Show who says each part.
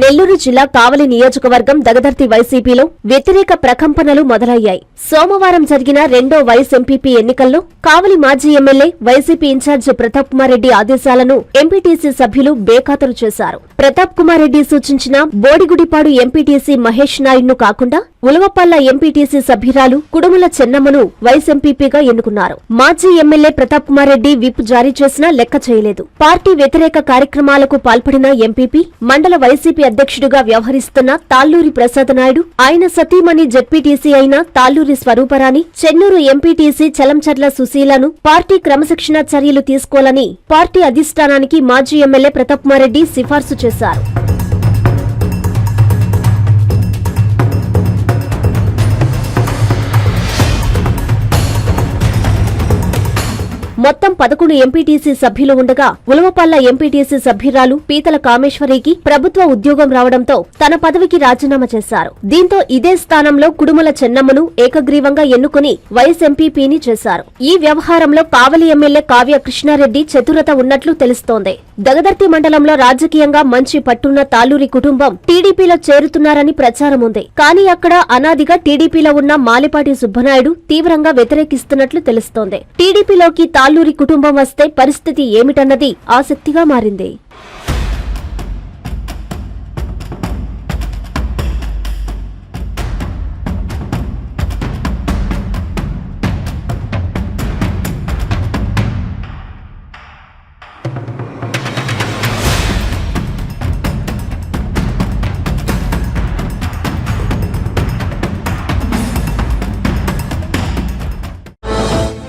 Speaker 1: నెల్లూరు జిల్లా కావలి నియోజకవర్గం దగదర్తి వైసీపీలో వ్యతిరేక ప్రకంపనలు మొదలయ్యాయి. సోమవారం జరిగిన రెండో వైస్ ఎంపీపీ ఎన్నికల్లో కావలి మాజీ MLA YCP incharge Pratap Kumar Reddy ఆదేశాలను ఎంపీటీసీ సభ్యులు బేఖాతరు చేశారు. ప్రతాప్ కుమార్ రెడ్డి సూచించిన బోడిగుడిపాడు ఎంపీటీసీ మహేష్ నాయుడును కాకుండా ఉలవపల్ల ఎంపీటీసీ సభ్యురాలు కుడుముల చెన్నమ్మను వైస్ ఎంపీపీగా ఎన్నుకున్నారు. మాజీ ఎమ్మెల్యే ప్రతాప్ కుమార్ రెడ్డి విప్ జారీ చేసినా లెక్క చేయలేదు. పార్టీ వ్యతిరేక కార్యక్రమాలకు పాల్పడిన ఎంపీపీ మండల వైసీపీ అధ్యక్షుడిగా వ్యవహరిస్తున్న తాళ్ళూరి ప్రసాద్ నాయుడు ఆయన సతీమణి జెడ్పీటీసీ అయిన తాళ్ళూరి స్వరూపరాని చెన్నూరు ఎంపీటీసీ చలంచర్ల సుశీలను పార్టీ క్రమశిక్షణా చర్యలు తీసుకోవాలని పార్టీ అధిష్టానానికి మాజీ ఎమ్మెల్యే ప్రతాప్ సిఫార్సు చేశారు. మొత్తం పదకొండు ఎంపీటీసీ సభ్యులు ఉండగా ఉలవపల్ల ఎంపీటీసీ సభ్యురాలు పీతల కామేశ్వరికి ప్రభుత్వ ఉద్యోగం రావడంతో తన పదవికి రాజీనామా చేశారు. దీంతో ఇదే స్థానంలో కుడుమల చెన్నమ్మను ఏకగ్రీవంగా ఎన్నుకుని వైఎస్ ఎంపీపీని చేశారు. ఈ వ్యవహారంలో కావలి ఎమ్మెల్యే కావ్య కృష్ణారెడ్డి చతురత ఉన్నట్లు తెలుస్తోంది. దగదర్తి మండలంలో రాజకీయంగా మంచి పట్టున్న తాలూరి కుటుంబం టీడీపీలో చేరుతున్నారని ప్రచారం ఉంది. కానీ అక్కడ అనాదిగా టీడీపీలో ఉన్న మాలిపాటి సుబ్బనాయుడు తీవ్రంగా వ్యతిరేకిస్తున్నట్లు తెలుస్తోంది. టీడీపీలోకి ఆలూరి కుటుంబం వస్తే పరిస్థితి ఏమిటన్నది ఆసక్తిగా మారింది.